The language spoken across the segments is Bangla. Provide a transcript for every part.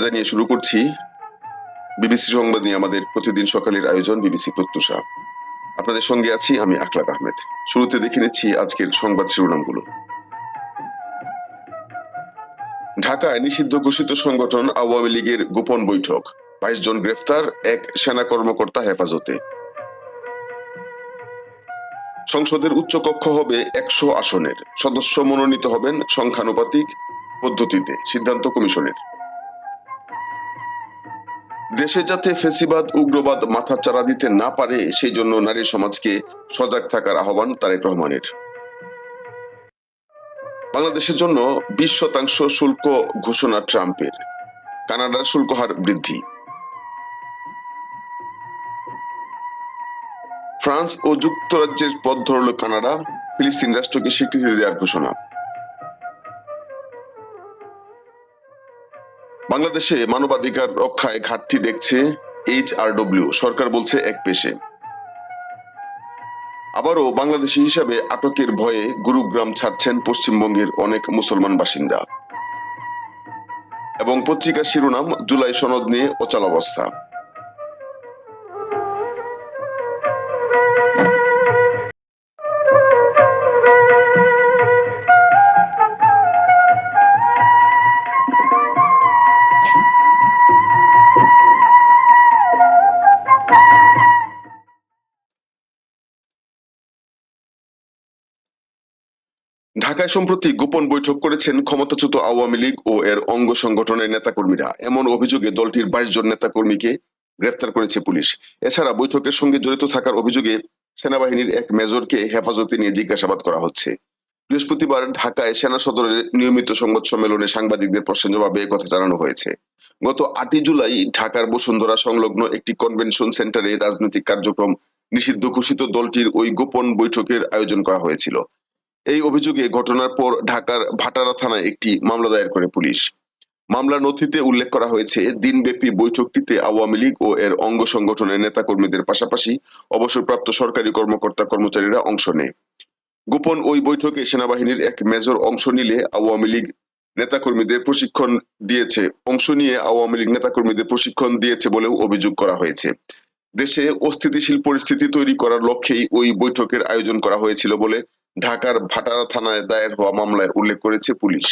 সবাই জানিয়ে শুরু করছি। বিবিসি সংবাদ নিয়ে আমাদের প্রতিদিন সকালের আয়োজন বিবিসি প্রত্যুষা। আপনাদের সঙ্গে আছি আমি আখলাক আহমেদ। শুরুতে দেখে নিচ্ছি আজকের সংবাদ শিরোনামগুলো। ঢাকায় নিষিদ্ধ ঘোষিত সংগঠন আওয়ামী লীগের গোপন বৈঠক। বাইশ জন গ্রেফতার, এক সেনা কর্মকর্তা হেফাজতে। সংসদের উচ্চ কক্ষ হবে একশো আসনের। সদস্য মনোনীত হবেন সংখ্যানুপাতিক পদ্ধতিতে সিদ্ধান্ত কমিশনের। দেশে যাতে ফেসিবাদ, উগ্রবাদ মাথা চারা দিতে না পারে, সেই জন্য নারী সমাজকে সজাগ থাকার আহ্বান তারেক রহমানের। বাংলাদেশের জন্য বিশ শতাংশ শুল্ক ঘোষণা ট্রাম্পের। কানাডার শুল্ক হার বৃদ্ধি। ফ্রান্স ও যুক্তরাজ্যের পথ ধরল কানাডা, ফিলিস্তিন রাষ্ট্রকে স্বীকৃতি দেওয়ার ঘোষণা। বাংলাদেশে মানবাধিকার রক্ষায় ঘাটতি দেখছে এইচ আর ডব্লিউ সরকার বলছে এক পেশে। আবারও বাংলাদেশি হিসাবে আটকের ভয়ে গুরুগ্রাম ছাড়ছেন পশ্চিমবঙ্গের অনেক মুসলমান বাসিন্দা। এবং পত্রিকার শিরোনাম, জুলাই সনদ নিয়ে অচল ঢাকায় সম্প্রতি গোপন বৈঠক করেছেন ক্ষমতাচ্যুত আওয়ামী লীগ ও এর অঙ্গ সংগঠনের নেতাকর্মীরা। এমন অভিযোগে দলটির বাইশ জন নেতাকর্মীকে গ্রেফতার করেছে পুলিশ। এছাড়া বৈঠকের সঙ্গে জড়িত থাকার অভিযোগে সেনাবাহিনীর এক মেজরকে হেফাজতে নিয়ে জিজ্ঞাসাবাদ করা হচ্ছে। বৃহস্পতিবার ঢাকায় সেনা সদরের নিয়মিত সংবাদ সম্মেলনে সাংবাদিকদের প্রশ্নের জবাবে কথা জানানো হয়েছে। গত আটই জুলাই ঢাকার বসুন্ধরা সংলগ্ন একটি কনভেনশন সেন্টারে রাজনৈতিক কার্যক্রম নিষিদ্ধ ঘোষিত দলটির ওই গোপন বৈঠকের আয়োজন করা হয়েছিল। এই অভিযোগে ঘটনার পর ঢাকার ভাটারা থানায় একটি মামলা দায়ের করে পুলিশ। মামলার নথিতে উল্লেখ করা হয়েছে, দিনব্যাপী বৈঠকটিতে আওয়ামী লীগ ও এর অঙ্গ সংগঠনের নেতাকর্মীদের পাশাপাশি অবসরপ্রাপ্ত সরকারি কর্মকর্তা কর্মচারীরা অংশ নেয়। গোপন ওই বৈঠকে সেনাবাহিনীর এক মেজর অংশ নিলে আওয়ামী লীগ নেতাকর্মীদের প্রশিক্ষণ দিয়েছে, অংশ নিয়ে আওয়ামী লীগ নেতাকর্মীদের প্রশিক্ষণ দিয়েছে বলেও অভিযোগ করা হয়েছে। দেশে অস্থিতিশীল পরিস্থিতি তৈরি করার লক্ষ্যেই ওই বৈঠকের আয়োজন করা হয়েছিল বলে ঢাকার ভাটারা থানায় দায়ের হওয়া মামলায় উল্লেখ করেছে পুলিশ।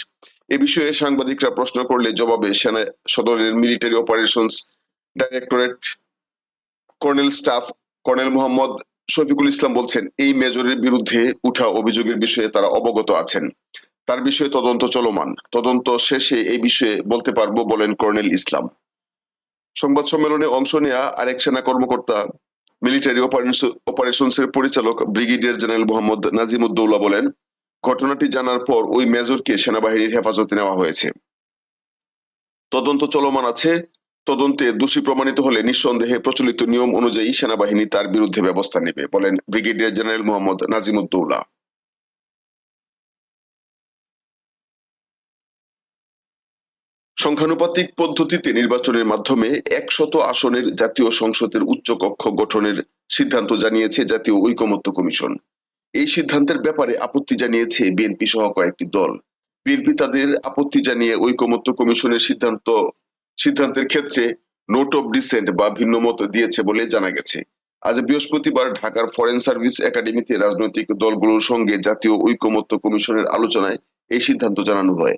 এ বিষয়ে সাংবাদিকরা প্রশ্ন করলে জবাবে সেনা সদরের military operations directorate colonel staff colonel Mohammad Shafiqul Islam বলছেন, এই মেজরের বিরুদ্ধে উঠা অভিযোগের বিষয়ে তারা অবগত আছেন। তার বিষয়ে তদন্ত চলমান। তদন্ত শেষে এই বিষয়ে বলতে পারব, বলেন কর্নেল ইসলাম। সংবাদ সম্মেলনে অংশ নেয়া আরেক সেনা কর্মকর্তা মিলিটারি অপারেশনসের পরিচালক ব্রিগেডিয়ার জেনারেল মোহাম্মদ নাজিমুদ্দৌলা বলেন, ঘটনাটি জানার পর ওই মেজরকে সেনাবাহিনীর হেফাজতে নেওয়া হয়েছে। তদন্ত চলমান আছে। তদন্তে দোষী প্রমাণিত হলে নিঃসন্দেহে প্রচলিত নিয়ম অনুযায়ী সেনাবাহিনী তার বিরুদ্ধে ব্যবস্থা নেবে, বলেন ব্রিগেডিয়ার জেনারেল মোহাম্মদ নাজিমুদ্দৌলা। সংখ্যানুপাতিক পদ্ধতিতে নির্বাচনের মাধ্যমে একশত আসনের জাতীয় সংসদের উচ্চকক্ষ গঠনের সিদ্ধান্ত জানিয়েছে জাতীয় ঐকমত্য কমিশন। এই সিদ্ধান্তের ব্যাপারে আপত্তি জানিয়েছে বিএনপি সহ কয়েকটি দল। বিএনপি তাদের আপত্তি জানিয়ে ঐকমত্য কমিশনের সিদ্ধান্ত, সিদ্ধান্তের ক্ষেত্রে নোট অব ডিসেন্ট বা ভিন্নমত দিয়েছে বলে জানা গেছে। আজ বৃহস্পতিবার ঢাকার ফরেন সার্ভিস একাডেমিতে রাজনৈতিক দলগুলোর সঙ্গে জাতীয় ঐকমত্য কমিশনের আলোচনায় এই সিদ্ধান্ত জানানো হয়।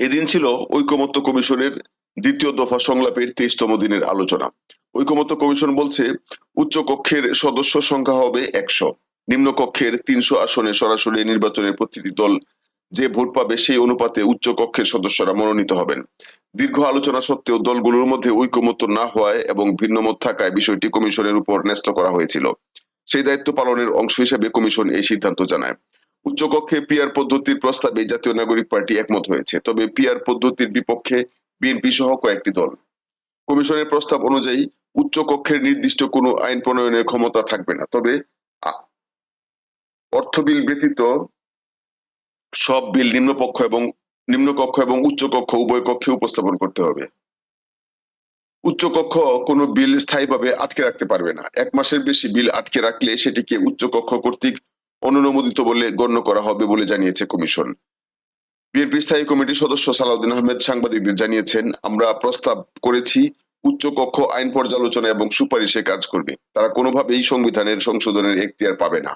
এদিন ছিল ঐকমত্য কমিশনের দ্বিতীয় দফা সংলাপের তেইশতম দিনের আলোচনা। ঐকমত্য কমিশন বলছে, উচ্চ কক্ষের সদস্য সংখ্যা হবে একশো। নিম্ন কক্ষের তিনশো আসনে সরাসরি নির্বাচনের প্রতিটি দল যে ভোট পাবে সেই অনুপাতে উচ্চ কক্ষের সদস্যরা মনোনীত হবেন। দীর্ঘ আলোচনা সত্ত্বেও দলগুলোর মধ্যে ঐকমত্য না হওয়ায় এবং ভিন্নমত থাকায় বিষয়টি কমিশনের উপর ন্যস্ত করা হয়েছিল। সেই দায়িত্ব পালনের অংশ হিসেবে কমিশন এই সিদ্ধান্ত জানায়। উচ্চকক্ষে পিয়ার পদ্ধতির প্রস্তাবে জাতীয় নাগরিক পার্টি একমত হয়েছে। তবে পিয়ার পদ্ধতির বিপক্ষে বিএনপি সহ কয়েকটি দল। কমিশনের প্রস্তাব অনুযায়ী উচ্চকক্ষের নির্দিষ্ট কোনো আইন প্রণয়নের ক্ষমতা থাকবে না। তবে অর্থ বিল ব্যতীত সব বিল নিম্নপক্ষ এবং নিম্নকক্ষ এবং উচ্চকক্ষ উভয় কক্ষে উপস্থাপন করতে হবে। উচ্চ কক্ষ কোনো বিল স্থায়ীভাবে আটকে রাখতে পারবে না। এক মাসের বেশি বিল আটকে রাখলে সেটিকে উচ্চকক্ষ কর্তৃক অনুমোদিত বলে গণ্য করা হবে বলে জানিয়েছে কমিশন। বিএনপি স্থায়ী কমিটির সদস্য সালাউদ্দিন আহমেদ সাংবাদিকদের জানিয়েছেন, আমরা প্রস্তাব করেছি উচ্চ কক্ষ আইন পর্যালোচনা এবং সুপারিশে কাজ করবে। তারা কোনোভাবেই সংবিধানের সংশোধনের এখতিয়ার পাবে না।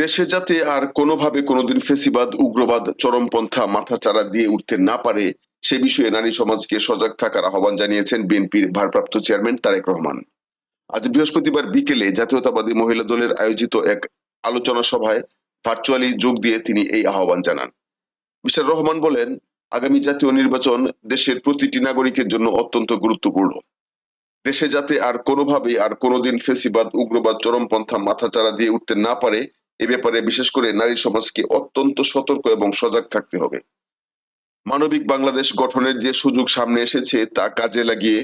দেশে যাতে আর কোনোভাবে কোনোদিন ফেসিবাদ, উগ্রবাদ, চরমপন্থা, মাথাচাড়া দিয়ে উঠতে না পারে, সে বিষয়ে নারী সমাজকে সজাগ থাকার আহ্বান জানিয়েছেন বিএনপির ভারপ্রাপ্ত চেয়ারম্যান তারেক রহমান। আজ বৃহস্পতিবার বিকেলে জাতীয়তাবাদী মহিলা দলের আয়োজিত এক আলোচনা সভায় ভার্চুয়ালি যোগ দিয়ে তিনি এই আহ্বান জানান। মিস্টার রহমান বলেন, আগামী জাতীয় নির্বাচন দেশের প্রতিটি নাগরিকের জন্য অত্যন্ত গুরুত্বপূর্ণ। দেশে যাতে আর কোনোভাবেই আর কোনোদিন ফেসিবাদ, উগ্রবাদ, চরমপন্থা, মাথাচাড়া দিয়ে উঠতে না পারে এ ব্যাপারে বিশেষ করে নারী সমাজকে অত্যন্ত সতর্ক এবং সজাগ থাকতে হবে। মানবিক বাংলাদেশ গঠনের যে সুযোগ সামনে এসেছে তা কাজে লাগিয়ে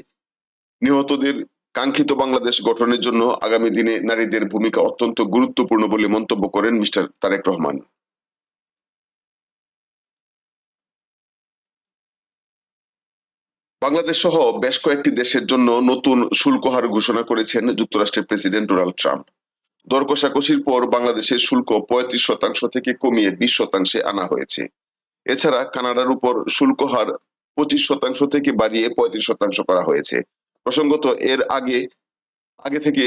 নিহতদের কাঙ্ক্ষিত বাংলাদেশ গঠনের জন্য আগামী দিনে নারীদের ভূমিকা অত্যন্ত গুরুত্বপূর্ণ বলে মন্তব্য করেন মিস্টার তারেক রহমান। বাংলাদেশ সহ বেশ কয়েকটি দেশের জন্য নতুন শুল্ক হার ঘোষণা করেছেন যুক্তরাষ্ট্রের প্রেসিডেন্ট ডোনাল্ড ট্রাম্প। দর কষাকষির পর বাংলাদেশের শুল্ক পঁয়ত্রিশ শতাংশ থেকে কমিয়ে বিশ শতাংশে আনা হয়েছে। এছাড়া কানাডার উপর শুল্ক হার পঁচিশ শতাংশ থেকে বাড়িয়ে পঁয়ত্রিশ শতাংশ করা হয়েছে। প্রসঙ্গত, এর আগে আগে থেকে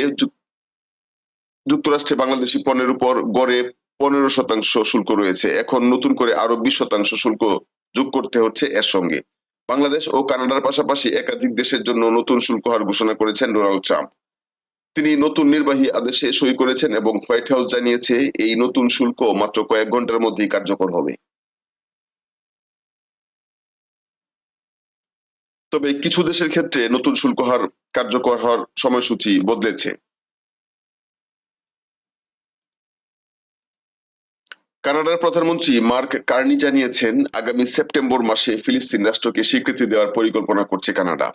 যুক্তরাষ্ট্রে বাংলাদেশি পণ্যের উপর গড়ে পনেরো শতাংশ শুল্ক রয়েছে। এখন নতুন করে আরও বিশ শতাংশ শুল্ক যোগ করতে হচ্ছে এর সঙ্গে। বাংলাদেশ ও কানাডার পাশাপাশি একাধিক দেশের জন্য নতুন শুল্ক হার ঘোষণা করেছেন ডোনাল্ড ট্রাম্প। তিনি নতুন নির্বাহী আদেশে সই করেছেন এবং হোয়াইট হাউস জানিয়েছে এই নতুন শুল্ক মাত্র কয়েক ঘণ্টার মধ্যেই কার্যকর হবে। তবে কিছু দেশের ক্ষেত্রে নতুন শুল্ক হার কার্যকর হওয়ার সময়সূচি বদলেছে। কানাডার প্রধানমন্ত্রী মার্ক কার্নি জানিয়েছেন, আগামী সেপ্টেম্বর মাসে ফিলিস্তিন রাষ্ট্রকে স্বীকৃতি দেওয়ার পরিকল্পনা করছে কানাডা।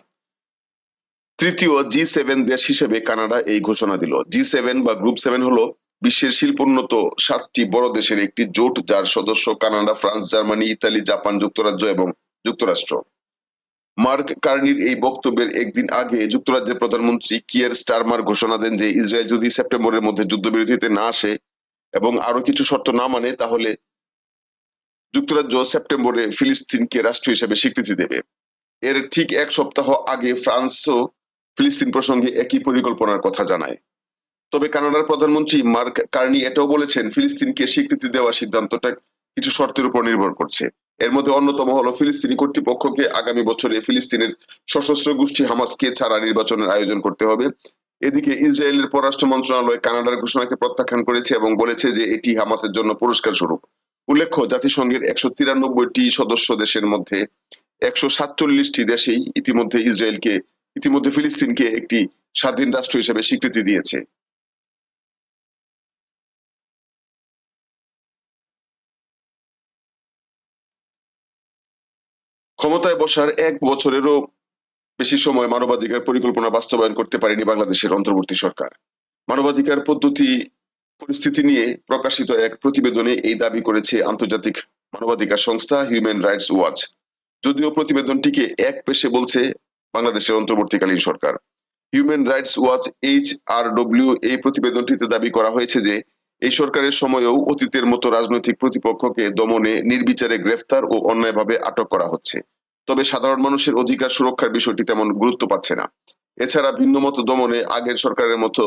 তৃতীয় জি সেভেন দেশ হিসেবে কানাডা এই ঘোষণা দিল। জি সেভেন বা গ্রুপ সেভেন হলো বিশ্বের শিল্পোন্নত সাতটি বড় দেশের একটি জোট, যার সদস্য Canada, France, Germany, Italy, Japan যুক্তরাজ্য এবং যুক্তরাষ্ট্র। মার্ক কার্নির এই বক্তব্যের একদিন আগে যুক্তরাজ্যের প্রধানমন্ত্রী কিয়ার স্টারমার ঘোষণা দেন যে, ইসরায়েল যদি সেপ্টেম্বরের মধ্যে যুদ্ধবিরতিতে না আসে এবং আরও কিছু শর্ত না মানে তাহলে যুক্তরাজ্য সেপ্টেম্বরে ফিলিস্তিনকে রাষ্ট্র হিসেবে স্বীকৃতি দেবে। এর ঠিক এক সপ্তাহ আগে ফ্রান্সও ফিলিস্তিন প্রসঙ্গে একই পরিকল্পনার কথা জানায়। তবে কানাডার প্রধানমন্ত্রী মার্ক কার্নি এটাও বলেছেন, ফিলিস্তিনকে স্বীকৃতি দেওয়ার সিদ্ধান্তটা কিছু শর্তের উপর নির্ভর করছে। এর মধ্যে অন্যতম হলো, ফিলিস্তিনি কর্তৃপক্ষকে আগামী বছরে ফিলিস্তিনের সশস্ত্র গোষ্ঠী হামাসকে ছাড়া নির্বাচনের আয়োজন করতে হবে। এদিকে ইসরায়েলের পররাষ্ট্র মন্ত্রণালয় কানাডার ঘোষণাকে প্রত্যাখ্যান করেছে এবং বলেছে যে এটি হামাসের জন্য পুরস্কার স্বরূপ। উল্লেখ্য, জাতিসংঘের একশো তিরানব্বইটি সদস্য দেশের মধ্যে একশো সাতচল্লিশটি দেশেই ইতিমধ্যে ইসরায়েলকে ইতিমধ্যে ফিলিস্তিনকে একটি স্বাধীন রাষ্ট্র হিসেবে স্বীকৃতি দিয়েছে। ক্ষমতায় বসার এক বছরেরও বেশি সময় মানবাধিকার পরিকল্পনা বাস্তবায়ন করতে পারেনি বাংলাদেশের অন্তর্বর্তী সরকার। মানবাধিকার পদ্ধতি, পরিস্থিতি নিয়ে প্রকাশিত এক প্রতিবেদনে এই দাবি করেছে আন্তর্জাতিক মানবাধিকার সংস্থা হিউম্যান রাইটস ওয়াচ। যদিও প্রতিবেদনটিকে এক পেশে বলছে বাংলাদেশের অন্তর্বর্তীকালীন সরকার। Human rights watch H R W এই প্রতিবেদনটিতে দাবি করা হয়েছে যে, এই সরকারের সময়েও অতীতের মতো রাজনৈতিক প্রতিপক্ষকে দমনে নির্বিচারে গ্রেফতার ও অন্যায়ভাবে আটক করা হচ্ছে। তবে সাধারণ মানুষের অধিকার সুরক্ষার বিষয়টি তেমন গুরুত্ব পাচ্ছে না। এছাড়া ভিন্ন মত দমনে আগের সরকারের মতো,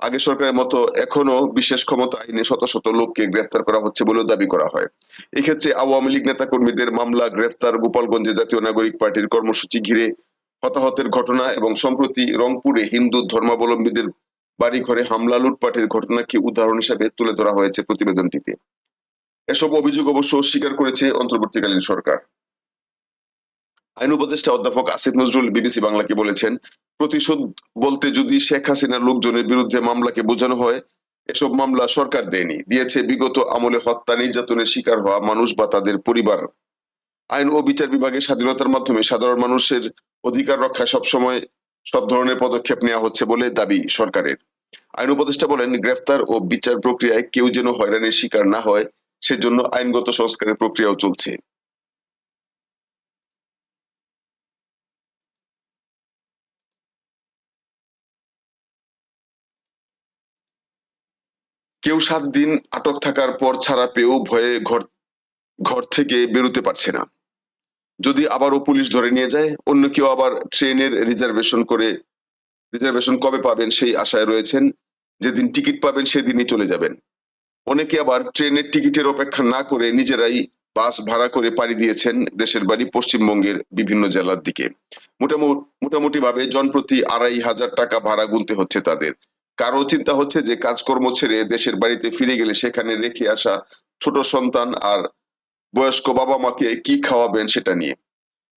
আগের সরকারের মতো এখনও বিশেষ ক্ষমতা আইনে শত শত লোককে গ্রেফতার করা হচ্ছে বলেও দাবি করা হয়। এক্ষেত্রে আওয়ামী লীগ নেতা কর্মীদের মামলা, গ্রেফতার গোপালগঞ্জে জাতীয় নাগরিক পার্টির কর্মসূচি ঘিরে হতাহতের ঘটনা এবং সম্প্রতি রংপুরে হিন্দু ধর্মাবলম্বীদের বাড়ি ঘরে হামলা লুটপাটের ঘটনাকে উদাহরণ হিসেবে তুলে ধরা হয়েছে প্রতিবেদনটিতে। এসব অভিযোগ অবশ্য স্বীকার করেছে অন্তর্বর্তীকালীন সরকার। আইন উপদেষ্টা অধ্যাপক আসিফ নজরুল বিবিসি বাংলাকে বলেছেন, প্রতিশোধ বলতে যদি শেখ হাসিনার লোকজনের বিরুদ্ধে মামলাকে বোঝানো হয়, এসব মামলা সরকার দেয়নি। দিয়েছে বিগত আমলে হত্যা, নির্যাতনের শিকার হওয়া মানুষ বা তাদের পরিবার। আইন ও বিচার বিভাগের স্বাধীনতার মাধ্যমে সাধারণ মানুষের অধিকার রক্ষায় সবসময় সব ধরনের পদক্ষেপ নেওয়া হচ্ছে বলে দাবি সরকারের। আইন উপদেষ্টা বলেন, গ্রেফতার ও বিচার প্রক্রিয়ায় কেউ যেন হয়রানির শিকার না হয়, সেজন্য আইনগত সংস্কারের প্রক্রিয়াও চলছে। কেউ সাত দিন আটক থাকার পর ছাড়া পেয়েও ভয়ে ঘর ঘর থেকে বেরোতে পারছে না। যদি আবারও পুলিশ ধরে নিয়ে যায়, অন্য কেউ আবার ট্রেনের রিজার্ভেশন করে রিজার্ভেশন কবে পাবেন সেই আশায় রয়েছেন। যেদিন টিকিট পাবেন সেদিনই চলে যাবেন। অনেকে আবার ট্রেনের টিকিটের অপেক্ষা না করে নিজেরাই বাস ভাড়া করে পাড়ি দিয়েছেন দেশের বাড়ি পশ্চিমবঙ্গের বিভিন্ন জেলার দিকে। মোটামুটি ভাবে জনপ্রতি আড়াই হাজার টাকা ভাড়া গুনতে হচ্ছে তাদের। কারও চিন্তা হচ্ছে যে কাজকর্ম ছেড়ে দেশের বাড়িতে ফিরে গেলে সেখানে রেখে আসা ছোট সন্তান আর বয়স্ক বাবা মাকে কি খাওয়াবেন সেটা নিয়ে।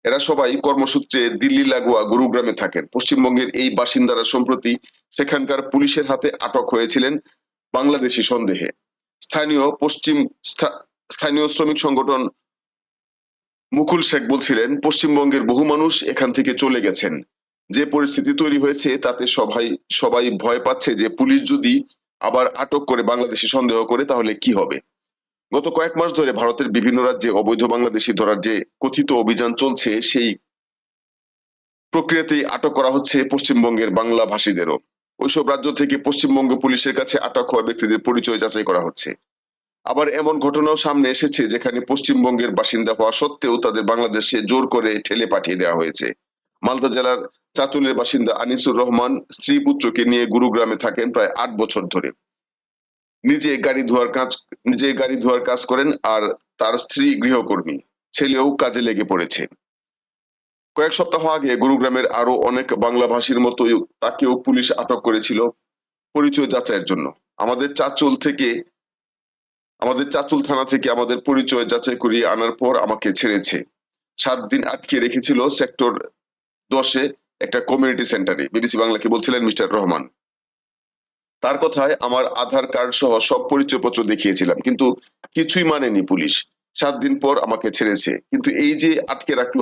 এরা সবাই কর্মসূত্রে দিল্লি, লাগোয়া, গুরুগ্রামে থাকেন। পশ্চিমবঙ্গের এই বাসিন্দারা সম্প্রতি সেখানকার পুলিশের হাতে আটক হয়েছিলেন বাংলাদেশি সন্দেহে। স্থানীয় পশ্চিম স্থানীয় শ্রমিক সংগঠন মুকুল শেখ বলছিলেন, পশ্চিমবঙ্গের বহু মানুষ এখান থেকে চলে গেছেন। যে পরিস্থিতি তৈরি হয়েছে তাতে সবাই সবাই ভয় পাচ্ছে যে পুলিশ যদি আবার আটক করে বাংলাদেশি সন্দেহ করে তাহলে কি হবে? গত কয়েক মাস ধরে ভারতের বিভিন্ন রাজ্যে অবৈধ বাংলাদেশি ধরার যে কথিত অভিযান চলছে, সেই প্রক্রিয়াতেই আটক করা হচ্ছে পশ্চিমবঙ্গের বাংলা ভাষীদেরও ওইসব রাজ্য থেকে পশ্চিমবঙ্গ পুলিশের কাছে আটক হওয়া ব্যক্তিদের পরিচয় যাচাই করা হচ্ছে। আবার এমন ঘটনাও সামনে এসেছে, যেখানে পশ্চিমবঙ্গের বাসিন্দা হওয়া সত্ত্বেও তাদের বাংলাদেশে জোর করে ঠেলে পাঠিয়ে দেওয়া হয়েছে। মালদা জেলার চাতুলের বাসিন্দা আনিসুর রহমান স্ত্রী পুত্রকে নিয়ে গুরুগ্রামে থাকেন প্রায় আট বছর ধরে। নিজে গাড়ি ধোয়ার কাজ, নিজে গাড়ি ধোয়ার কাজ করেন আর তার স্ত্রী গৃহকর্মী, ছেলেও কাজে লেগে পড়েছে। কয়েক সপ্তাহ আগে গুরুগ্রামের আরও অনেক বাংলা ভাষীর মতো তাকেও পুলিশ আটক করেছিল পরিচয় যাচাইয়ের জন্য। আমাদের চাচুল থেকে, আমাদের চাচুল থানা থেকে আমাদের পরিচয় যাচাই করিয়ে আনার পর আমাকে ছেড়েছে। সাত দিন আটকে রেখেছিল সেক্টর দশে একটা কমিউনিটি সেন্টারে। বিবিসি বাংলাকে বলছিলেন মিস্টার রহমান। তার কথায় আমার আধার কার্ড সহ সব পরিচয়পত্র দেখিয়েছিলাম, কিন্তু কিছুই মানেনি পুলিশ। সাত দিন পর আমাকে ছেড়েছে, কিন্তু এই যে আটকে রাখল,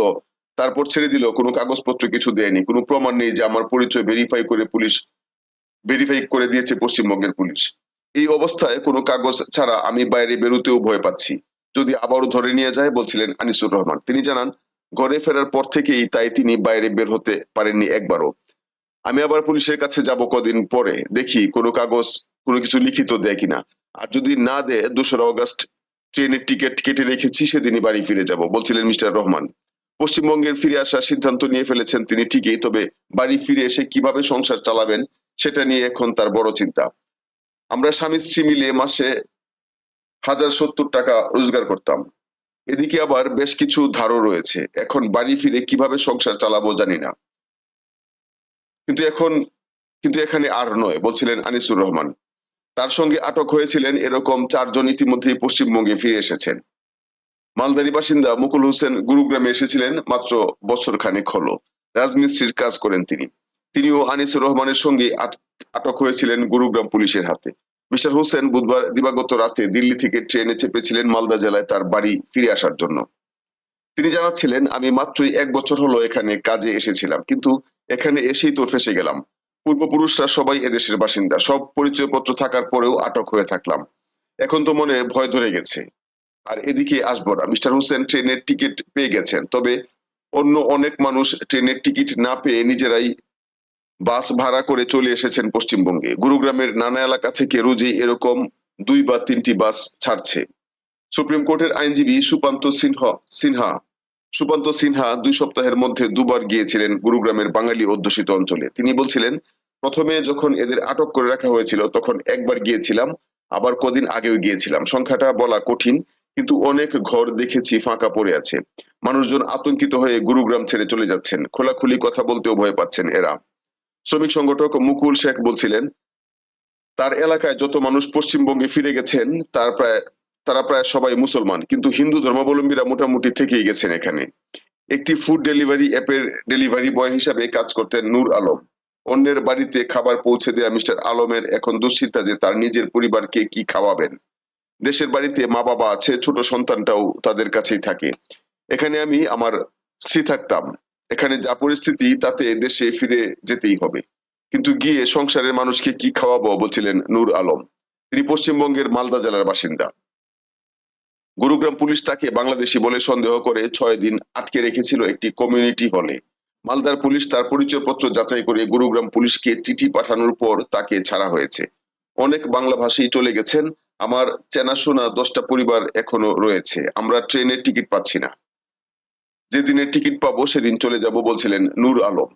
তারপর ছেড়ে দিল, কোনো কাগজপত্র কিছু দেয়নি, কোনো প্রমাণ নেই যে আমার পরিচয় ভেরিফাই করে পুলিশ ভেরিফাই করে দিয়েছে পশ্চিমবঙ্গের পুলিশ। এই অবস্থায় কোনো কাগজ ছাড়া আমি বাইরে বেরোতেও ভয় পাচ্ছি। যদি আবারও ধরে নিয়ে যায়, বলছিলেন আনিসুর রহমান। তিনি জানান, ঘরে ফেরার পর থেকেই তাই তিনি বাইরে বের হতে পারেননি একবারও। আমি আবার পুলিশের কাছে যাব কদিন পরে, দেখি কোনো কাগজ, কোনো কিছু লিখিত দেয় কিনা। আর যদি না দেয় দোসরা অগস্ট ট্রেনের টিকিট কেটে রেখেছি, সেদিনই বাড়ি ফিরে যাব, বলছিলেন মিস্টার রহমান। পশ্চিমবঙ্গের ফিরে আসার সিদ্ধান্ত নিয়ে ফেলেছেন তিনি ঠিকই, তবে বাড়ি ফিরে এসে কীভাবে সংসার চালাবেন, সেটা নিয়ে এখন তার বড় চিন্তা। আমরা স্বামী স্ত্রী মিলিয়ে মাসে হাজার সত্তর টাকা রোজগার করতাম। এদিকে আবার বেশ কিছু ধারও রয়েছে। এখন বাড়ি ফিরে কীভাবে সংসার চালাবো জানি না। কিন্তু এখন, কিন্তু এখানে আর নয়, বলছিলেন আনিসুর রহমান। তার সঙ্গে আটক হয়েছিলেন এরকম চারজন ইতিমধ্যেই পশ্চিমবঙ্গে ফিরে এসেছেন। মালদারি বাসিন্দা মুকুল হোসেন গুরুগ্রামে এসেছিলেন, মাত্র বছর খানেক হলো। রাজমিস্ত্রির কাজ করেন তিনি। তিনিও আনিসুর রহমানের সঙ্গে আটক হয়েছিলেন গুরুগ্রাম পুলিশের হাতে। মিস্টার হোসেন বুধবার দিবাগত রাতে দিল্লি থেকে ট্রেনে চেপেছিলেন মালদা জেলায় তার বাড়ি ফিরে আসার জন্য। তিনি জানাচ্ছিলেন, আমি মাত্রই এক বছর হলো এখানে কাজে এসেছিলাম, কিন্তু এখানে এসেই তো ফেসে গেলাম। পূর্বপুরুষরা সবাই এদেশের বাসিন্দা। সব পরিচয়পত্র থাকার পরেও আটক হয়ে থাকলাম। এখন তো মনে ভয় ধরে গেছে। আর এদিকে আসব না। মিস্টার হোসেন ট্রেনের টিকিট পেয়ে গেছেন। তবে অন্য অনেক মানুষ ট্রেনের টিকিট না পেয়ে নিজেরাই বাস ভাড়া করে চলে এসেছেন পশ্চিমবঙ্গে। গুরুগ্রামের নানা এলাকা থেকে রোজই এরকম দুই বা তিনটি বাস ছাড়ছে। সুপ্রিম কোর্টের আইনজীবী সুপান্ত সিনহা সিনহা সুপান্ত সিনহা দুই সপ্তাহের মধ্যে দুবার গিয়েছিলেন গুরুগ্রামের বাঙালি অধ্যুষিত অঞ্চলে। তিনি বলছিলেন, প্রথমে যখন এদের আটক করে রাখা হয়েছিল, তখন একবার গিয়েছিলাম, আবার কদিন আগেও গিয়েছিলাম। সংখ্যাটা বলা কঠিন, কিন্তু অনেক ঘর দেখেছি ফাঁকা পড়ে আছে। মানুষজন আতঙ্কিত হয়ে গুরুগ্রাম ছেড়ে চলে যাচ্ছেন। খোলাখুলি কথা বলতেও ভয় পাচ্ছেন এরা। শ্রমিক সংগঠক মুকুল শেখ বলছিলেন, তার এলাকায় যত মানুষ পশ্চিমবঙ্গে ফিরে গেছেন, তার প্রায় তারা প্রায় সবাই মুসলমান, কিন্তু হিন্দু ধর্মাবলম্বীরা মোটামুটি থেকেই গেছেন এখানে। একটি ফুড ডেলিভারি অ্যাপের ডেলিভারি বয় হিসাবে কাজ করতেন নূর আলম। অন্যের বাড়িতে খাবার পৌঁছে দেয়া মিস্টার আলমের এখন দুশ্চিন্তা যে তার নিজের পরিবারকে কি খাওয়াবেন। দেশের বাড়িতে মা বাবা আছে, ছোট সন্তানটাও তাদের কাছেই থাকে। এখানে আমি আমার স্ত্রী থাকতাম। এখানে যা পরিস্থিতি, তাতে দেশে ফিরে যেতেই হবে। কিন্তু গিয়ে সংসারের মানুষকে কি খাওয়াবো বলছিলেন নূর আলম। তিনি পশ্চিমবঙ্গের মালদা জেলার বাসিন্দা। গুরুগ্রাম পুলিশ তাকে বাংলাদেশি বলে সন্দেহ করে ছয় দিন আটকে রেখেছিল একটি কমিউনিটি হলে। মালদার পুলিশ তার পরিচয়পত্র যাচাই করে গুরুগ্রাম পুলিশকে চিঠি পাঠানোর পর তাকে ছাড়া হয়েছে। অনেক বাংলা ভাষী চলে গেছেন, আমার চেনাশোনা দশটা পরিবার এখনও রয়েছে, আমরা ট্রেনের টিকিট পাচ্ছি না। যেদিনের টিকিট পাবো সেদিন চলে যাব বলছিলেন নূর আলম।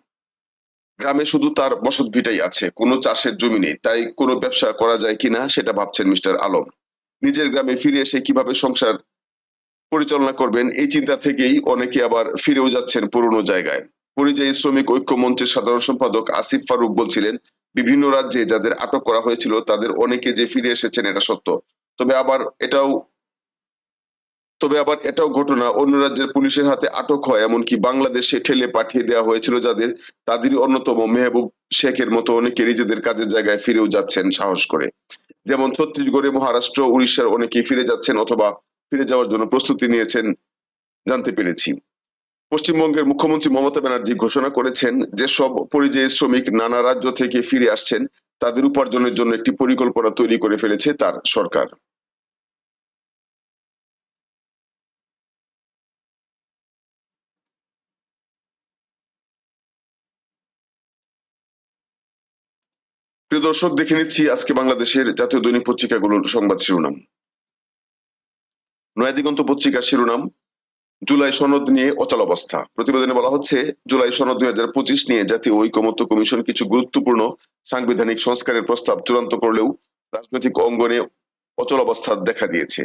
গ্রামে শুধু তার বসত ভিটাই আছে, কোনো চাষের জমি নেই, তাই কোনো ব্যবসা করা যায় কিনা সেটা ভাবছেন মিস্টার আলম। নিজের গ্রামে ফিরে এসে কীভাবে সংসার পরিচালনা করবেন, এই চিন্তা থেকেই অনেকে আবার ফিরেও যাচ্ছেন পুরনো জায়গায়। পরিযায়ী শ্রমিক ঐক্য মঞ্চের সাধারণ সম্পাদক আসিফ ফারুক বলছিলেন, বিভিন্ন রাজ্যে যাদের আটক করা হয়েছিল, তাদের অনেকে যে ফিরে এসেছেন, এটা সত্য। তবে আবার এটাও, তবে আবার এটাও ঘটনা, অন্য রাজ্যের পুলিশের হাতে আটক হয়, এমনকি বাংলাদেশে ঠেলে পাঠিয়ে দেওয়া হয়েছিল যাদের, তাদেরই অন্যতম মেহবুব শেখের মতো অনেকে নিজেদের কাজের জায়গায় ফিরেও যাচ্ছেন সাহস করে। যেমন ছত্তিশগড়ে মহারাষ্ট্র, উড়িষ্যার অনেকে ফিরে যাচ্ছেন অথবা ফিরে যাওয়ার জন্য প্রস্তুতি নিয়েছেন জানতে পেরেছি। পশ্চিমবঙ্গের মুখ্যমন্ত্রী মমতা ব্যানার্জি ঘোষণা করেছেন যে সব পরিযায়ী শ্রমিক নানা রাজ্য থেকে ফিরে আসছেন, তাদের উপার্জনের জন্য একটি পরিকল্পনা তৈরি করে ফেলেছে তার সরকার। প্রিয় দর্শক, দেখে নিচ্ছি আজকে বাংলাদেশের জাতীয় দৈনিক পত্রিকাগুলোর সংবাদ শিরোনাম। নয়াদিগন্ত পত্রিকার শিরোনাম, জুলাই সনদ নিয়ে অচল অবস্থা। প্রতিবেদনে বলা হচ্ছে, জুলাই সনদ দুই হাজার পঁচিশ নিয়ে জাতীয় ঐকমত্য কমিশন কিছু গুরুত্বপূর্ণ সাংবিধানিক সংস্কারের প্রস্তাব চূড়ান্ত করলেও রাজনৈতিক অঙ্গনে অচল অবস্থা দেখা দিয়েছে।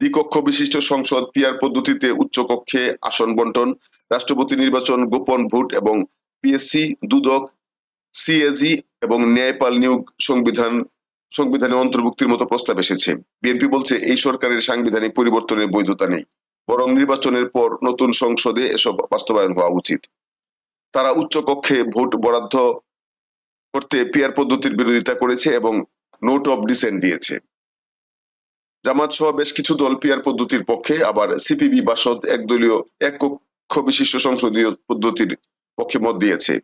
দ্বিকক্ষ বিশিষ্ট সংসদ পিয়ার পদ্ধতিতে উচ্চ কক্ষে আসন বন্টন, রাষ্ট্রপতি নির্বাচন গোপন ভোট এবং পিএসসি দুদক, সিএজি এবং ন্যায়পাল নিয়োগ সংবিধান সংবিধানে অন্তর্ভুক্তির মতো প্রস্তাব এসেছে। বিএনপি বলছে, এই সরকারের সাংবিধানিক পরিবর্তনের বৈধতা নেই, বরং নির্বাচনের পর নতুন সংসদে এসব বাস্তবায়ন হওয়া উচিত। তারা উচ্চ কক্ষে ভোট বরাদ্দ করতে পিয়ার পদ্ধতির বিরোধিতা করেছে এবং নোট অফ ডিসেন্ট দিয়েছে। জামাত সহ বেশ কিছু দল পিয়ার পদ্ধতির পক্ষে, আবার সিপিবি, বাসদ, একদলীয়, এক কক্ষ বিশিষ্ট সংসদীয় পদ্ধতির পক্ষে মত দিয়েছে।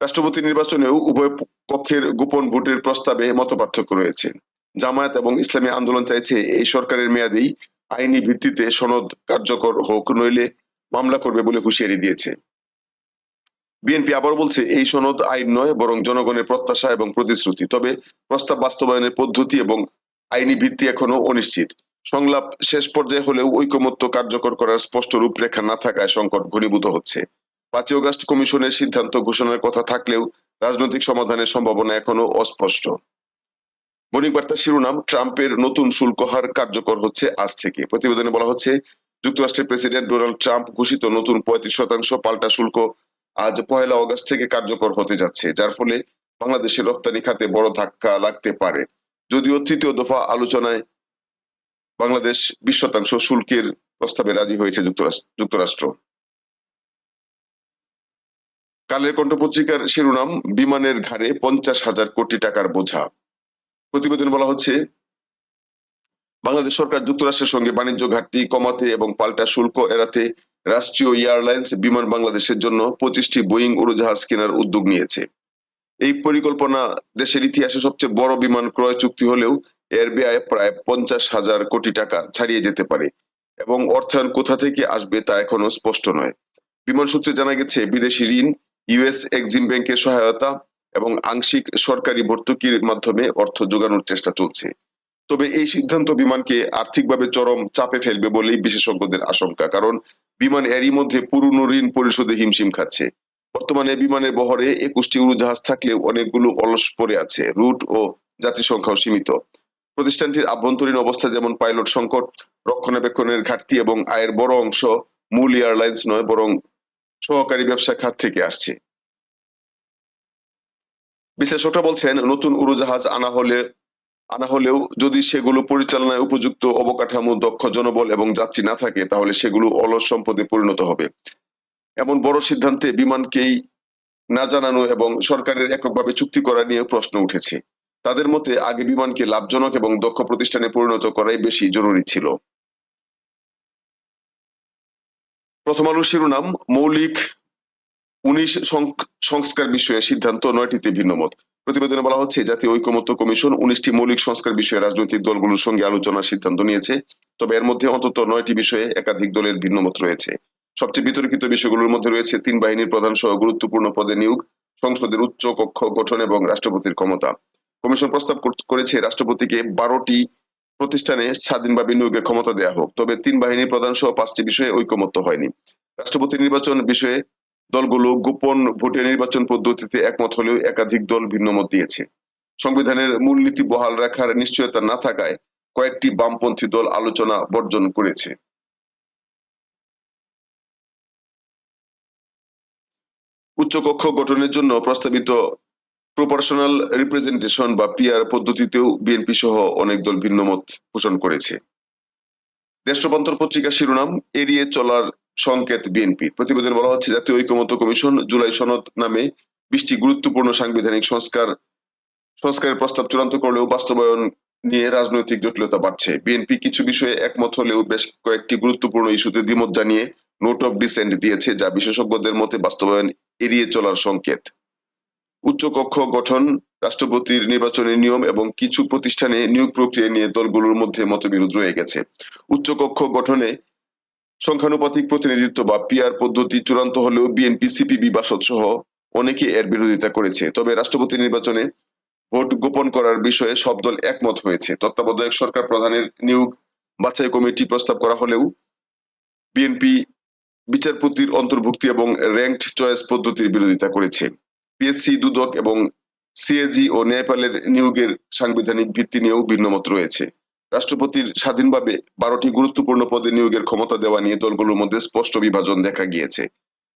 রাষ্ট্রপতি নির্বাচনেও উভয় পক্ষের গোপন ভোটের প্রস্তাবে মতপার্থক্য রয়েছে। জামায়াত এবং ইসলামী আন্দোলন চাইছে এই সরকারের মেয়াদেই আইনি ভিত্তিতে সনদ কার্যকর হোক, নইলে মামলা করবে বলে হুঁশিয়ারি দিয়েছে। বিএনপি আবার বলছে, এই সনদ আইন নয়, বরং জনগণের প্রত্যাশা এবং প্রতিশ্রুতি। তবে প্রস্তাব বাস্তবায়নের পদ্ধতি এবং আইনি ভিত্তি এখনও অনিশ্চিত। সংলাপ শেষ পর্যায়ে হলেও ঐকমত্য কার্যকর করার স্পষ্ট রূপরেখা না থাকায় সংকট ঘনীভূত হচ্ছে। পাঁচই অগাস্ট কমিশনের সিদ্ধান্ত ঘোষণার কথা থাকলেও রাজনৈতিক সমাধানের সম্ভাবনা এখনও অস্পষ্ট। বণিক শিরোনাম, ট্রাম্পের নতুন শুল্ক হার কার্যকর হচ্ছে আজ থেকে। প্রতিবেদনে বলা হচ্ছে, যুক্তরাষ্ট্রের প্রেসিডেন্ট ডোনাল্ড ট্রাম্প ঘোষিত নতুন পঁয়ত্রিশ শতাংশ পাল্টা শুল্ক আজ পয়লা অগাস্ট থেকে কার্যকর হতে যাচ্ছে, যার ফলে বাংলাদেশের রপ্তানি খাতে বড় ধাক্কা লাগতে পারে। যদিও তৃতীয় দফা আলোচনায় বাংলাদেশ বিশ শতাংশ শুল্কের প্রস্তাবে রাজি হয়েছে যুক্তরাষ্ট্র। কালের কণ্ঠ পত্রিকার শিরোনাম, বিমানের ঘাড়ে পঞ্চাশ হাজার কোটি টাকার বোঝা। প্রতিবেদন বলা হচ্ছে, বাংলাদেশ সরকার যুক্তরাষ্ট্রের সঙ্গে বাণিজ্য ঘাটতি কমাতে এবং পাল্টা শুল্ক এড়াতে রাষ্ট্রীয় এয়ারলাইন্স বিমান বাংলাদেশের জন্য পঁচিশটি বোয়িং উড়োজাহাজ কেনার উদ্যোগ নিয়েছে। এই পরিকল্পনা দেশের ইতিহাসে সবচেয়ে বড় বিমান ক্রয় চুক্তি হলেও এর ব্যয় প্রায় পঞ্চাশ হাজার কোটি টাকা ছাড়িয়ে যেতে পারে এবং অর্থায়ন কোথা থেকে আসবে তা এখনও স্পষ্ট নয়। বিমান সূত্রে জানা গেছে, বিদেশি ঋণ ইউএস এক্সিম ব্যাংকের সহায়তা এবং আংশিক সরকারি ভর্তুকির মাধ্যমে অর্থ যোগানোর চেষ্টা চলছে। তবে এই সিদ্ধান্ত বিমানকে আর্থিকভাবে চরম চাপে ফেলবে বলেই বিশেষজ্ঞদের আশঙ্কা, কারণ বিমান এরই মধ্যে পুরনো ঋণ পরিশোধে হিমশিম খাচ্ছে। বর্তমানে বিমানের বহরে একুশটি উড়োজাহাজ থাকলেও অনেকগুলো অলস পড়ে আছে, রুট ও যাত্রী সংখ্যাও সীমিত। প্রতিষ্ঠানটির আভ্যন্তরীণ অবস্থা যেমন পাইলট সংকট, রক্ষণাবেক্ষণের ঘাটতি এবং আয়ের বড় অংশ মূল এয়ারলাইন্স নয়, বরং সহকারী ব্যবসা খাত থেকে আসছে। বিশ্লেষকরা বলছেন, নতুন উড়োজাহাজ আনা হলে, আনা হলেও যদি সেগুলো পরিচালনায় উপযুক্ত অবকাঠামো, দক্ষ জনবল এবং যাত্রী না থাকে, তাহলে সেগুলো অলস সম্পদে পরিণত হবে। এমন বড় সিদ্ধান্তে বিমানকেই না জানানো এবং সরকারের এককভাবে চুক্তি করা নিয়ে প্রশ্ন উঠেছে। তাদের মতে, আগে বিমানকে লাভজনক এবং দক্ষ প্রতিষ্ঠানে পরিণত করাই বেশি জরুরি ছিল। প্রথম আলোর শিরোনাম, মৌলিক উনিশ সংস্কার বিষয়ে সিদ্ধান্ত, নয়টিতে ভিন্নমত। প্রতিবেদনে বলা হচ্ছে, জাতীয় ঐকমত্য কমিশন উনিশটি মৌলিক সংস্কার বিষয়ে রাজনৈতিক দলগুলোর সঙ্গে আলোচনার সিদ্ধান্ত নিয়েছে। তবে এর মধ্যে অন্তত নয়টি বিষয়ে একাধিক দলের ভিন্নমত রয়েছে। সবচেয়ে বিতর্কিত বিষয়গুলোর মধ্যে রয়েছে, তিন বাহিনীর প্রধান সহ গুরুত্বপূর্ণ পদে নিয়োগ, সংসদের উচ্চ কক্ষ গঠন এবং রাষ্ট্রপতির ক্ষমতা। কমিশন প্রস্তাব করেছে, রাষ্ট্রপতিকে বারোটি প্রতিষ্ঠানে স্বাধীনভাবে নিয়োগের ক্ষমতা দেওয়া হোক, তবে তিন বাহিনীর প্রধান সহ পাঁচটি বিষয়ে ঐকমত্য হয়নি। রাষ্ট্রপতি নির্বাচন বিষয়ে দলগুলো গোপন ভোটে নির্বাচন পদ্ধতিতে একমত হলেও একাধিক দল ভিন্ন মত দিয়েছে। সংবিধানের মূলনীতি বহাল রাখার নিশ্চয়তা না থাকায় কয়েকটি বামপন্থী দল আলোচনা বর্জন করেছে। উচ্চকক্ষ গঠনের জন্য প্রস্তাবিত প্রপোর্শনাল রিপ্রেজেন্টেশন বা পিআর পদ্ধতিতেও বিএনপি সহ অনেক দল ভিন্ন মত পোষণ করেছে। দেশ পত্রিকার শিরোনাম, এড়িয়ে চলার সংকেত বিএনপি প্রতিবেদনে বলা হচ্ছে, জাতীয় ঐকমত্য কমিশন জুলাই সনদ নামে বিশটি গুরুত্বপূর্ণ সাংবিধানিক সংস্কার, সংস্কারের প্রস্তাব চূড়ান্ত করলেও বাস্তবায়ন নিয়ে রাজনৈতিক জটিলতা বাড়ছে। বিএনপি কিছু বিষয়ে একমত হলেও বেশ কয়েকটি গুরুত্বপূর্ণ ইস্যুতে দ্বিমত জানিয়ে নোট অফ ডিসেন্ট দিয়েছে, যা বিশেষজ্ঞদের মতে বাস্তবায়ন এড়িয়ে চলার সংকেত। উচ্চকক্ষ গঠন, রাষ্ট্রপতির নির্বাচনের নিয়ম এবং কিছু প্রতিষ্ঠানে নিয়োগ প্রক্রিয়া নিয়ে দলগুলোর মধ্যে মতবিরোধ রয়ে গেছে। উচ্চকক্ষ গঠনে সংখ্যানুপাতিক প্রতিনিধিত্ব বা পিআর পদ্ধতি চূড়ান্ত হলেও বিএনপি সিপিবি বাসদ সহ অনেকে এর বিরোধিতা করেছে। তবে রাষ্ট্রপতি নির্বাচনে ভোট গোপন করার বিষয়ে সব দল একমত হয়েছে। তত্ত্বাবধায়ক সরকার প্রধানের নিয়োগ বাছাই কমিটি প্রস্তাব করা হলেও বিএনপি বিচারপতির অন্তর্ভুক্তি এবং র্যাঙ্কড চয়েস পদ্ধতির বিরোধিতা করেছে। পিএসসি দুদক এবং সিএজি ও ন্যায়পালের নিয়োগের সাংবিধানিক ভিত্তি নিয়েও ভিন্নমত রয়েছে। রাষ্ট্রপতির স্বাধীনভাবে বারোটি গুরুত্বপূর্ণ পদে নিয়োগের ক্ষমতা দেওয়া নিয়ে দলগুলোর মধ্যে স্পষ্ট বিভাজন দেখা গিয়েছে।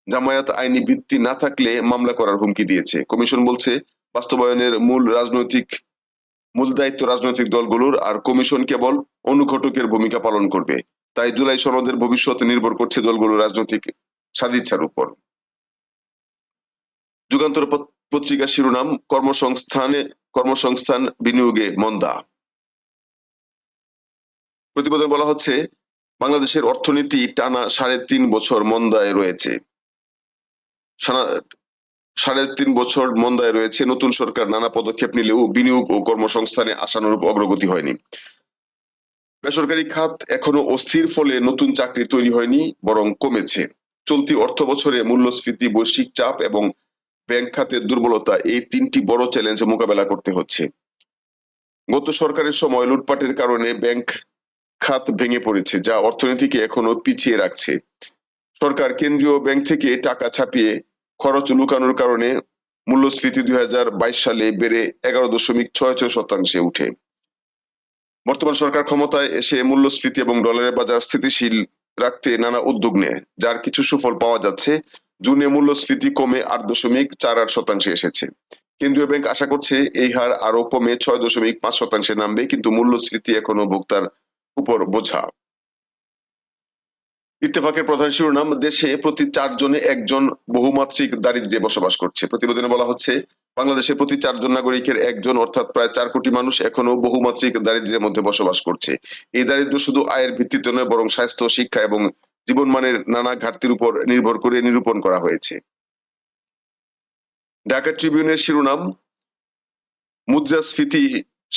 জামায়াত আইনি ভিত্তি না থাকলে মামলা করার হুমকি দিয়েছে। কমিশন বলছে, বাস্তবায়নের মূল রাজনৈতিক, মূল দায়িত্ব রাজনৈতিক দলগুলোর, আর কমিশন কেবল অনুঘটকের ভূমিকা পালন করবে। তাই জুলাই সনদের ভবিষ্যৎ নির্ভর করছে দলগুলোর রাজনৈতিক সাদিচ্ছার উপর। যুগান্তর পত- পত্রিকার শিরোনাম, কর্মসংস্থানে, কর্মসংস্থান বিনিয়োগে মন্দা। প্রতিবেদন বলা হচ্ছে, বাংলাদেশের অর্থনীতি টানা সাড়ে তিন বছর মন্দায় রয়েছে। সাড়ে তিন বছর মন্দায় রয়েছে, নতুন সরকার নানা পদক্ষেপ নিলেও বিনিয়োগ ও কর্মসংস্থানে আশানুরূপ অগ্রগতি হয়নি। বেসরকারি খাত এখনও অস্থির, ফলে নতুন চাকরি তৈরি হয়নি, বরং কমেছে। চলতি অর্থ বছরে মূল্যস্ফীতি, বৈশ্বিক চাপ এবং ব্যাংক খাতের দুর্বলতা, এই তিনটি বড় চ্যালেঞ্জ মোকাবেলা করতে হচ্ছে। গত সরকারের সময় লুটপাটের কারণে ব্যাংক খাত ভেঙে পড়েছে, যা অর্থনীতিকে এখনও পিছিয়ে রাখছে। সরকার কেন্দ্রীয় ব্যাংক থেকে টাকা ছাপিয়ে খরচ লুকানোর কারণে মূল্যস্ফীতি দুই হাজার বাইশ সালে বেড়ে এগারো দশমিক ছয় ছয় শতাংশে উঠে। বর্তমান সরকার ক্ষমতায় এসে মূল্যস্ফীতি এবং ডলারের বাজার স্থিতিশীল রাখতে নানা উদ্যোগ নেয়, যার কিছু সুফল পাওয়া যাচ্ছে। জুনে মূল্যস্ফীতি কমে আট দশমিক চার আট শতাংশে এসেছে। কেন্দ্রীয় ব্যাংক আশা করছে এই হার আরও কমে ছয় দশমিক পাঁচ শতাংশে নামবে, কিন্তু মূল্যস্ফীতি এখনও ভোক্তার উপর বোঝা। ইত্তেফাকের প্রধান শিরোনাম, দেশে প্রতি চারজনে একজন বহুমাত্রিক দারিদ্র্যে বসবাস করছে। প্রতিবেদনে বলা হচ্ছে, বাংলাদেশে প্রতি চারজন নাগরিকের একজন, অর্থাৎ প্রায় চার কোটি মানুষ এখনও বহুমাত্রিক দারিদ্র্যের মধ্যে বসবাস করছে। এই দারিদ্র্য শুধু আয়ের ভিত্তিতে নয়, বরং স্বাস্থ্য, শিক্ষা এবং জীবনমানের নানা ঘাটতির উপর নির্ভর করে নিরূপণ করা হয়েছে। ঢাকা ট্রিবিউনের শিরোনাম, মুদ্রাস্ফীতি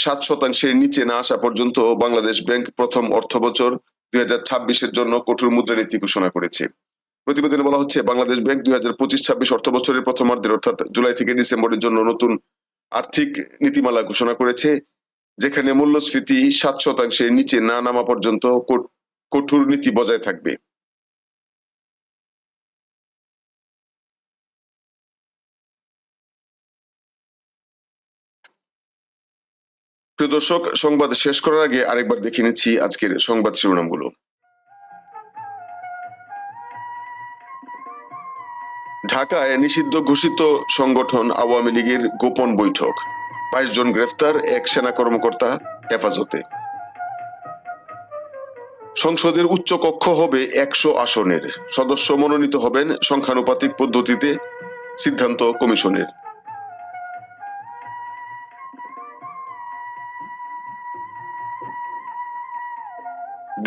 সাত শতাংশের নিচে না আসা পর্যন্ত বাংলাদেশ ব্যাংক প্রথম অর্থ বছর দুই ছাব্বিশের জন্য কঠোর মুদ্রানীতি ঘোষণা করেছে। প্রতিবেদনে বলা হচ্ছে, বাংলাদেশ ব্যাংক দুই হাজার পঁচিশ ছাব্বিশ অর্থ বছরের প্রথমার্ধের অর্থাৎ জুলাই থেকে ডিসেম্বরের জন্য নতুন আর্থিক নীতিমালা ঘোষণা করেছে, যেখানে মূল্যস্ফীতি সাত শতাংশের নিচে না নামা পর্যন্ত কঠোর নীতি বজায় থাকবে। প্রিয় দর্শক, সংবাদ শেষ করার আগে আরেকবার দেখে নিচ্ছি আজকের সংবাদ শিরোনামগুলো। ঢাকায় নিষিদ্ধ ঘোষিত সংগঠন আওয়ামী লীগের গোপন বৈঠক। বাইশ জন গ্রেফতার, এক সেনা কর্মকর্তা হেফাজতে। সংসদের উচ্চ কক্ষ হবে একশো আসনের। সদস্য মনোনীত হবেন সংখ্যানুপাতিক পদ্ধতিতে সিদ্ধান্ত কমিশনের।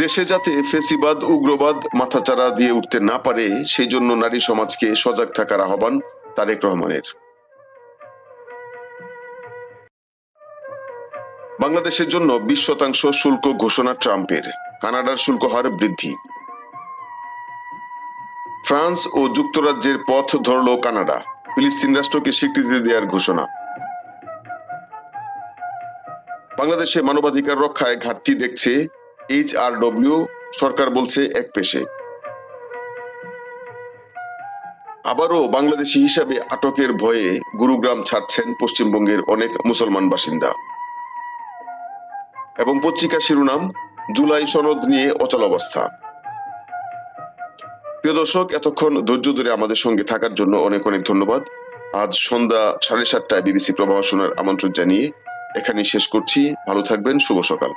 দেশে যাতে ফেসিবাদ, উগ্রবাদ মাথাচাড়া দিয়ে উঠতে না পারে সেই জন্য নারী সমাজকে সজাগ থাকার আহ্বান তারেক রহমানের। বাংলাদেশের জন্য বিশ শতাংশ শুল্ক ঘোষণা ট্রাম্পের। কানাডার শুল্ক হার বৃদ্ধি। ফ্রান্স ও যুক্তরাজ্যের পথ ধরল কানাডা। ফিলিস্তিন রাষ্ট্রকে স্বীকৃতি দেওয়ার ঘোষণা। বাংলাদেশে মানবাধিকার রক্ষায় ঘাটতি দেখছে এইচ আর ডব্লিউ সরকার বলছে এক পেশে। আবারও বাংলাদেশি হিসাবে আটকের ভয়ে গুরুগ্রাম ছাড়ছেন পশ্চিমবঙ্গের অনেক মুসলমান বাসিন্দা। এবং পত্রিকা শিরোনাম, জুলাই সনদ নিয়ে অচলাবস্থা প্রিয় দর্শক, এতক্ষণ ধৈর্য ধরে আমাদের সঙ্গে থাকার জন্য অনেক অনেক ধন্যবাদ। আজ সন্ধ্যা সাড়ে সাতটায় বিবিসি শোনার আমন্ত্রণ জানিয়ে এখানেই শেষ করছি। ভালো থাকবেন, শুভ সকাল।